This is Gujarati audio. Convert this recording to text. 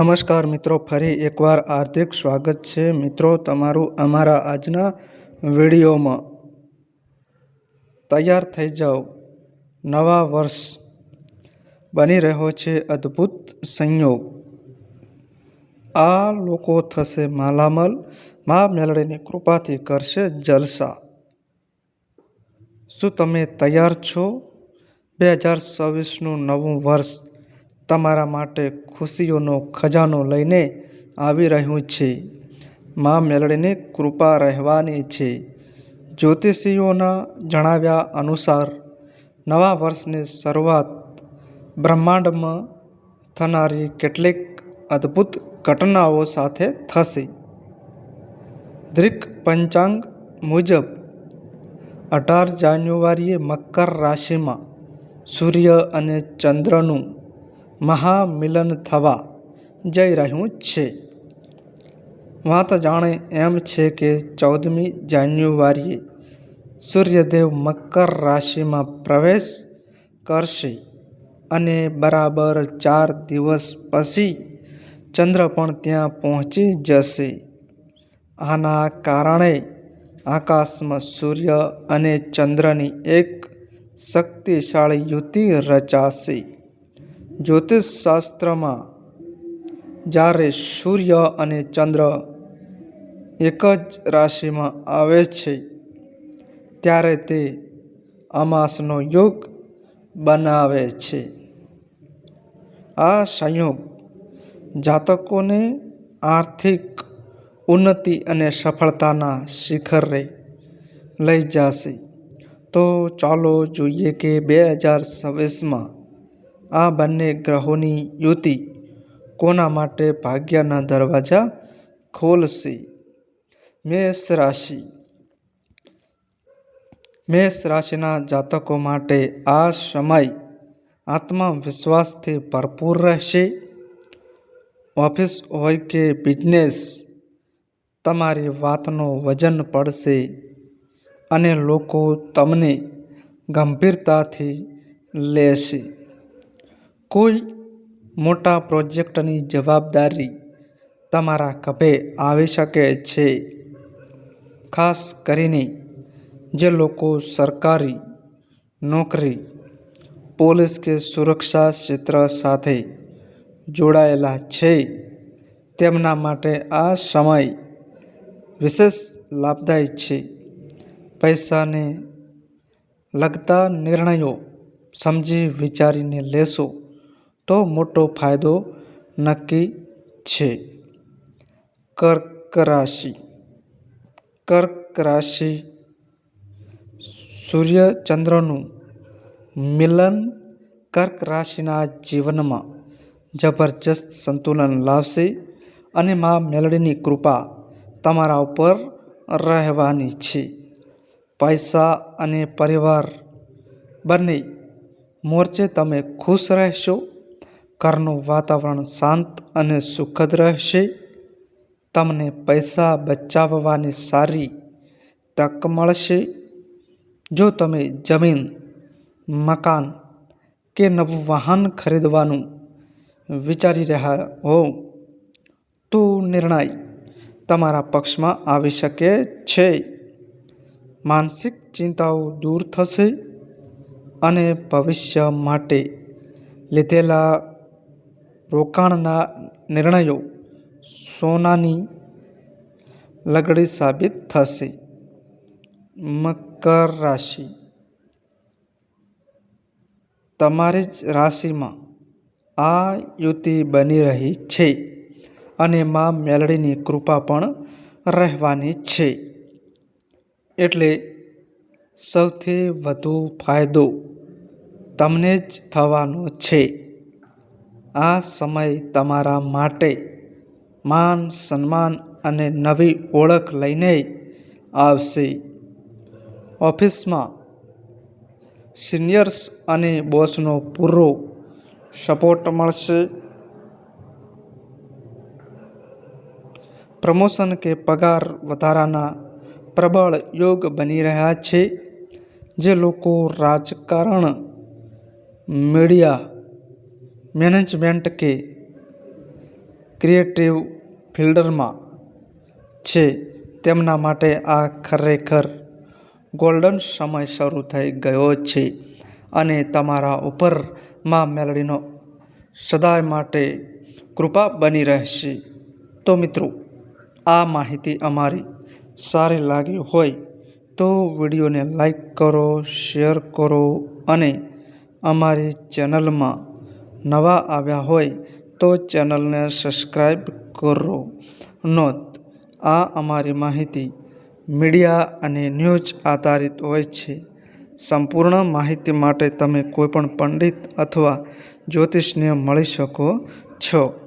નમસ્કાર મિત્રો, ફરી એકવાર હાર્દિક સ્વાગત છે. મિત્રો, તમારું અમારા આજના વિડીયોમાં તૈયાર થઈ જાઓ. નવા વર્ષ બની રહ્યો છે, અદ્ભુત સંયોગ. આ લોકો થશે માલામલ. મા મેલડીની કૃપાથી કરશે જલસા. શું તમે તૈયાર છો? બે હજાર છવ્વીસનું નવું વર્ષ તમારા માટે ખુશીઓનો ખજાનો લઈને આવી રહ્યું છે. મા મેલડીની કૃપા રહેવાની છે. જ્યોતિષીઓના જણાવ્યા અનુસાર, નવા વર્ષની શરૂઆત બ્રહ્માંડમાં થનારી કેટલીક અદ્ભુત ઘટનાઓ સાથે થશે. દ્રિક પંચાંગ મુજબ, અઢાર જાન્યુઆરીએ મકર રાશિમાં સૂર્ય અને ચંદ્રનું મહામિલન થવા જઈ રહ્યું છે. વાત જાણે એમ છે કે ચૌદમી જાન્યુઆરીએ સૂર્યદેવ મકર રાશિમાં પ્રવેશ કરશે અને બરાબર ચાર દિવસ પછી ચંદ્ર પણ ત્યાં પહોંચી જશે. આના કારણે આકાશમાં સૂર્ય અને ચંદ્રની એક શક્તિશાળી યુતિ રચાશે. જ્યોતિષશાસ્ત્રમાં જ્યારે સૂર્ય અને ચંદ્ર એક જ રાશિમાં આવે છે, ત્યારે તે અમાસનો યોગ બનાવે છે. આ સંયોગ જાતકોને આર્થિક ઉન્નતિ અને સફળતાના શિખરે લઈ જશે. તો ચાલો જોઈએ કે બે હજાર છવ્વીસમાં આ બંને ગ્રહોની યુતિ કોના માટે ભાગ્યના દરવાજા ખોલશે? મેષ રાશિ. મેષ રાશિના જાતકો માટે આ સમય આત્મવિશ્વાસથી ભરપૂર રહેશે. ઓફિસ હોય કે બિઝનેસ, તમારી વાતનો વજન પડશે અને લોકો તમને ગંભીરતાથી લેશે. કોઈ મોટા પ્રોજેક્ટની જવાબદારી તમારા ખભે આવી શકે છે. ખાસ કરીને જે લોકો સરકારી નોકરી, પોલીસ કે સુરક્ષા ક્ષેત્ર સાથે જોડાયેલા છે, તેમના માટે આ સમય વિશેષ લાભદાયી છે. પૈસાને લગતા નિર્ણયો સમજી વિચારીને લેશો. તો મોટો ફાયદો નક્કી છે. કર્ક રાશિ. કર્ક રાશિ સૂર્ય ચંદ્રનું મિલન કર્ક રાશિના જીવનમાં જબરજસ્ત સંતુલન લાવશે અને મા મેલડીની કૃપા તમારા ઉપર રહેવાની છે. પૈસા અને પરિવાર બંને મોરચે તમે ખુશ રહેશો. ઘરનું વાતાવરણ શાંત અને સુખદ રહેશે. તમને પૈસા બચાવવાની સારી તક મળશે. જો તમે જમીન, મકાન કે નવું વાહન ખરીદવાનું વિચારી રહ્યા હો, તો નિર્ણય તમારા પક્ષમાં આવી શકે છે. માનસિક ચિંતાઓ દૂર થશે અને ભવિષ્ય માટે લીધેલા રોકાણના નિર્ણયો સોનાની લગડી સાબિત થશે. મકર રાશિ. તમારી જ રાશિમાં આ યુતિ બની રહી છે અને મા મેલડીની કૃપા પણ રહેવાની છે. એટલે સૌથી વધુ ફાયદો તમને જ થવાનો છે. આ સમય તમારા માટે માન, સન્માન અને નવી ઓળખ લઈને આવશે. ઓફિસમાં સિનિયર્સ અને બોસનો પૂરો સપોર્ટ મળશે. પ્રમોશન કે પગાર વધારાના પ્રબળ યોગ બની રહ્યા છે, જે લોકો રાજકારણ, મીડિયા મેનેજમેન્ટ કે ક્રિએટિવ ફિલ્ડરમાં છે તેમના માટે આ ખરેખર ગોલ્ડન સમય શરૂ થઈ ગયો છે અને તમારા ઉપરમાં મેલડીનો સદાય માટે કૃપા બની રહેશે. તો મિત્રો, આ માહિતી અમારી સારી લાગી હોય તો વિડીયોને લાઈક કરો, શેર કરો અને અમારી ચેનલમાં નવા આવ્યા હોય તો ચેનલને સબસ્ક્રાઈબ કરો. નોંધ, આ અમારી માહિતી મીડિયા અને ન્યૂઝ આધારિત હોય છે. સંપૂર્ણ માહિતી માટે તમે કોઈપણ પંડિત અથવા જ્યોતિષને મળી શકો છો.